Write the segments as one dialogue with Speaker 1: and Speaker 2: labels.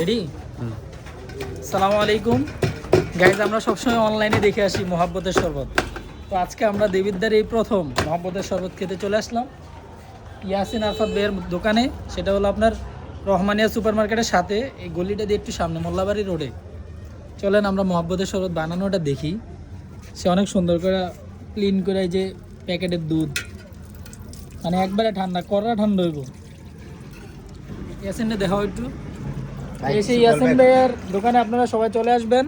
Speaker 1: Ready সালামু আলাইকুম guys আমরা সবসময় অনলাইনে দেখে আসি মোহাব্বতের শরবত। তো আজকে আমরা দেবিদ্দার এই প্রথম মোহাব্বতের শরবত খেতে চলে আসলাম। ইয়াসিন আরফাত বেয়ের দোকানে, সেটা হলো আপনার রহমানিয়া সুপার মার্কেটের সাথে, এই গলিটা দিয়ে একটু সামনে মোল্লাবাড়ি রোডে। চলেন আমরা মোহাব্বতের শরবত বানানোটা দেখি। সে অনেক সুন্দর করে ক্লিন করে যে প্যাকেটের দুধ। মানে একবারে ঠান্ডা, কড়া ঠান্ডা হইব। ইয়াসিনটা দেখাও একটু। এসে ইয়াসিন ভাইয়ের দোকানে আপনারা সবাই চলে আসবেন।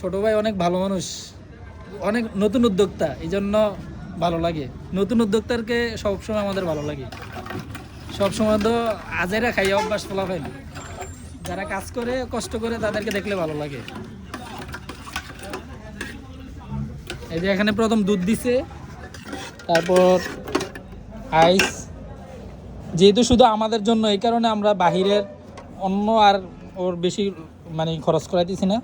Speaker 1: ছোট ভাই অনেক ভালো মানুষ অনেক নতুন উদ্যোক্তা এই জন্য ভালো লাগে। নতুন উদ্যোক্তারকে সবসময় আমাদের ভালো লাগে। সবসময় তো আজেরা খাই অভ্যাস ফলাফেন যারা কাজ করে কষ্ট করে তাদেরকে দেখলে ভালো লাগে। এই যে এখানে প্রথম দুধ দিছে তারপর আইস। যেহেতু শুধু আমাদের জন্য এই কারণে আমরা বাহিরের অন্য আর ওর বেশি মানে খরচ করাইতেছি না।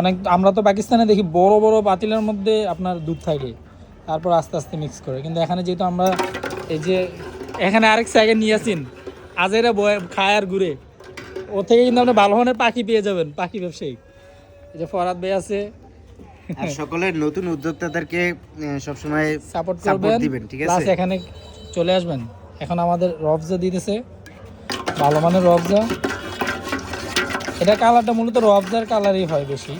Speaker 1: অনেক আমরা তো পাকিস্তানে দেখি বড় বড় পাতিলের মধ্যে আপনার দুধ থাকে তারপর আস্তে আস্তে মিক্স করে। কিন্তু এখানে যেহেতু আমরা এই যে এখানে আরেক সাইকেল নিয়ে আসিন আজেরা বয়ে খায় আর ঘুরে। ও থেকে কিন্তু আপনি ভালো ধরনের পাখি পেয়ে যাবেন পাখি ব্যবসায়ী। এই যে ফরাদ ভাই আছে।
Speaker 2: আর সকলের নতুন উদ্যোক্তাদেরকে সবসময়
Speaker 1: সাপোর্ট
Speaker 2: সাপোর্ট
Speaker 1: করবেন।
Speaker 2: দিবেন ঠিক আছে?
Speaker 1: এখানে চলে আসবেন। এখন আমাদের রবজা দিতেছে। ভালো মানের রবজা এটা কালারটা মূলত রবজার কালারই হয় বেশি।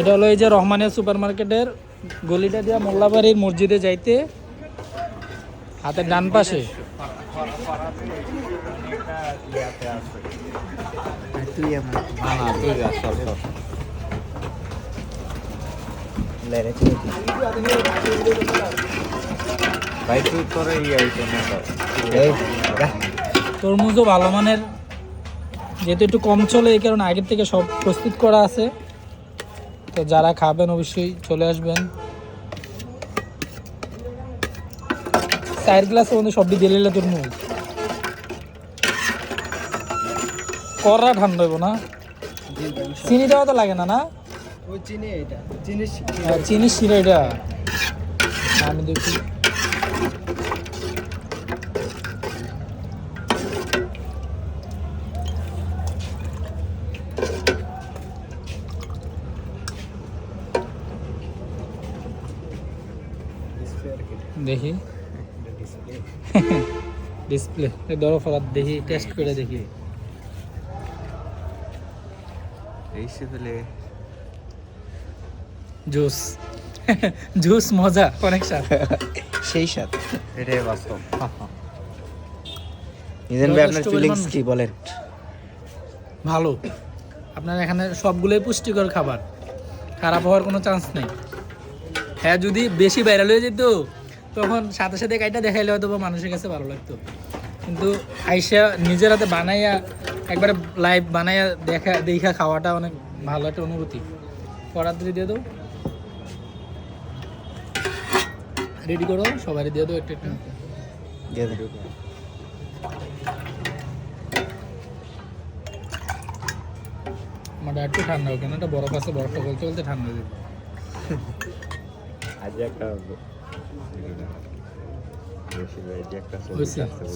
Speaker 1: এটা হলো এই যে রহমানিয়া সুপার মার্কেটের গলিটা দিয়া মোল্লাবাড়ির মসজিদে যাইতে হাতের ডান পাশে।
Speaker 2: তুই আমার
Speaker 3: না না তুই যা সর সর
Speaker 2: লেরে দি।
Speaker 3: ভাই তুই তোরে হইতো না
Speaker 2: এই,
Speaker 1: তরমুজও ভালো মানের। যেহেতু একটু কম চলে এই কারণে আগের থেকে সব প্রস্তুত করা আছে। তো যারা খাবেন অবশ্যই চলে আসবেন। চার গ্লাসের মধ্যে সবটি দিয়ে নিলে তরমুজ। কড়া ঠান্ডা হইব না? চিনি দেওয়া তো লাগে না না? হ্যাঁ, চিনি শিরা এটা। আমি দেখি। দেখি। ডিসপ্লে ধরো ফলাত দেখি টেস্ট করে দেখি।
Speaker 3: এই সে
Speaker 1: জুস। জুস মজা অনেক স্বাদ।
Speaker 2: সেই সাথ
Speaker 3: এটাই বাস্তব।
Speaker 2: নিজান ভাই আপনার ফিলিংস কি বলেন?
Speaker 1: ভালো। আপনার এখানে সবগুলোই পুষ্টিকর খাবার। খারাপ হওয়ার কোনো চান্স নেই। হ্যাঁ যদি বেশি ভাইরাল হয়ে যেত তখন সাথে সাথে কাইটা দেখাইলে হয়তো মানুষের কাছে ভালো লাগতো। কিন্তু আইসা নিজের হাতে বানাইয়া একবারে লাইভ বানাইয়া দেখা দেখা খাওয়াটা অনেক ভালো একটা অনুভূতি। করার দিয়ে দিয়ে দাও রেডি করো সবাই দিয়ে দাও একটা একটা
Speaker 2: দিয়ে দাও
Speaker 1: আমার একটু ঠান্ডা হোক এটা একটা বরফ আছে বরফটা বলতে বলতে ঠান্ডা হয়ে যাবে
Speaker 3: আজ একটা বেশি একটা